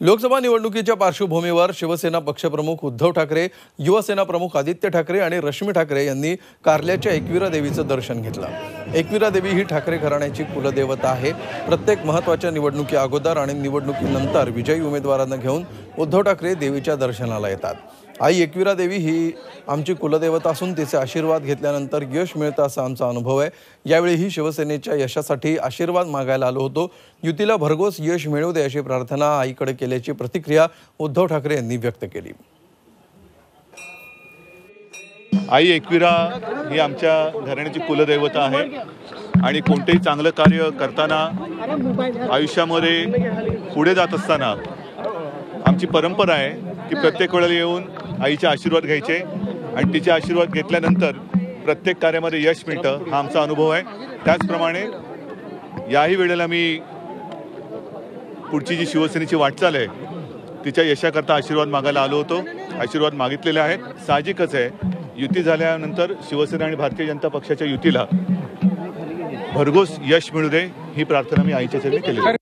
लोकसभा निवडणुकीच्या पार्श्वभूमीवर शिवसेना पक्षप्रमुख उद्धव ठाकरे युवसेना प्रमुख आदित्य ठाकरे आणि रश्मी ठाकरे यांनी कारल्याच्या एकविरा देवीचं दर्शन घेतलं. एकविरा देवी ही ठाकरे घराण्याची कुलदेवता आहे. प्रत्येक महत्त्वाच्या निवडणुकी अगोदर आणि निवडणुकीनंतर विजयी उमेदवारांना घेऊन उद्धव ठाकरे देवीच्या दर्शनाला येतात. आई एकविरा देवी ही आमची कुलदेवता असून तिचे आशीर्वाद घेतल्यानंतर यश मिळतं असा आमचा अनुभव आहे. यावेळीही शिवसेनेच्या यशासाठी आशीर्वाद मागायला आलो होतो. युतीला भरघोस यश मिळू दे अशी प्रार्थना आईकडे केल्याची प्रतिक्रिया उद्धव ठाकरे यांनी व्यक्त केली. आई एकविरा ही आमच्या घराण्याची कुलदैवता आहे. आणि कोणतेही चांगलं कार्य करताना आयुष्यामध्ये पुढे जात असताना आमची परंपरा आहे की प्रत्येक वेळेला येऊन आईचे आशीर्वाद घ्यायचे आणि तिचे आशीर्वाद घेतल्यानंतर प्रत्येक कार्यामध्ये यश मिळतं हा आमचा अनुभव आहे. त्याचप्रमाणे याही वेळेला मी पुढची जी शिवसेनेची वाटचाल आहे तिच्या यशाकरता आशीर्वाद मागायला आलो होतो. आशीर्वाद मागितलेले आहेत. साहजिकच आहे. युती झाल्यानंतर शिवसेना आणि भारतीय जनता पक्षाच्या युतीला भरघोस यश मिळू दे ही प्रार्थना मी आईच्या चरणी केली आहे.